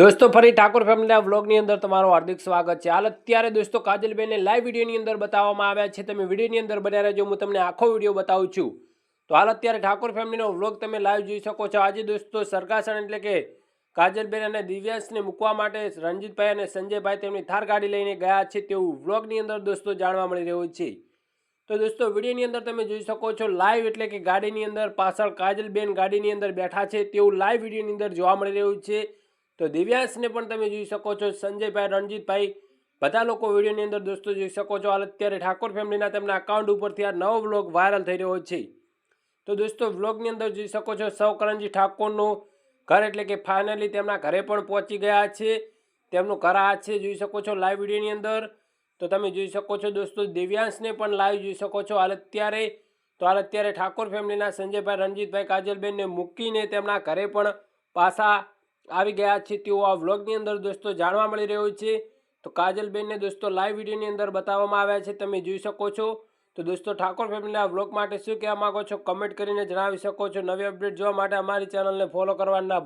દોસ્તો, ફરી ઠાકોર ફેમિલીના વ્લોગની અંદર તમારું હાર્દિક સ્વાગત છે. હાલ અત્યારે દોસ્તો કાજલબેનને લાઈવ વિડીયોની અંદર બતાવવામાં આવ્યા છે. તમે વિડીયોની અંદર બન્યા રહેજો, હું તમને આખો વીડિયો બતાવું છું. તો હાલ અત્યારે ઠાકોર ફેમિલીનો વ્લોગ તમે લાઈવ જોઈ શકો છો. આજે દોસ્તો, સરગાસણ એટલે કે કાજલબેન અને દિવ્યાંશને મૂકવા માટે રણજીતભાઈ અને સંજયભાઈ તેમની થાર ગાડી લઈને ગયા છે તેવું વ્લોગની અંદર દોસ્તો જાણવા મળી રહ્યું છે. તો દોસ્તો, વિડીયોની અંદર તમે જોઈ શકો છો લાઈવ એટલે કે ગાડીની અંદર પાછળ કાજલબેન ગાડીની અંદર બેઠા છે તેવું લાઈવ વિડીયોની અંદર જોવા મળી રહ્યું છે. તો દિવ્યાંશને પણ તમે જોઈ શકો છો, સંજયભાઈ, રણજીતભાઈ, બધા લોકો વિડીયોની અંદર દોસ્તો જોઈ શકો છો. હાલ અત્યારે ઠાકોર ફેમિલીના તેમના અકાઉન્ટ ઉપરથી આ નવો વ્લોગ વાયરલ થઈ રહ્યો છે. તો દોસ્તો વ્લોગની અંદર જોઈ શકો છો, સૌ કરણજી ઠાકોરનું ઘર એટલે કે ફાઇનલી તેમના ઘરે પણ પહોંચી ગયા છે. તેમનું ઘર આ છે, જોઈ શકો છો લાઈવ વિડીયોની અંદર. તો તમે જોઈ શકો છો દોસ્તો દિવ્યાંશને પણ લાઈવ જોઈ શકો છો. હાલ અત્યારે, તો હાલ અત્યારે ઠાકોર ફેમિલીના સંજયભાઈ, રણજીતભાઈ કાજલબેનને મૂકીને તેમના ઘરે પણ પાછા આવી ગયા છે તેવું આ વ્લોગની અંદર દોસ્તો જાણવા મળી રહ્યું છે. તો કાજલબેનને દોસ્તો લાઈવ વિડીયોની અંદર બતાવવામાં આવ્યા છે, તમે જોઈ શકો છો. તો દોસ્તો ઠાકોર ફેમિલીના વ્લોગ માટે શું કહેવા માંગો છો? કમેન્ટ કરીને જણાવી શકો છો. નવી અપડેટ જોવા માટે અમારી ચેનલને ફોલો કરવાના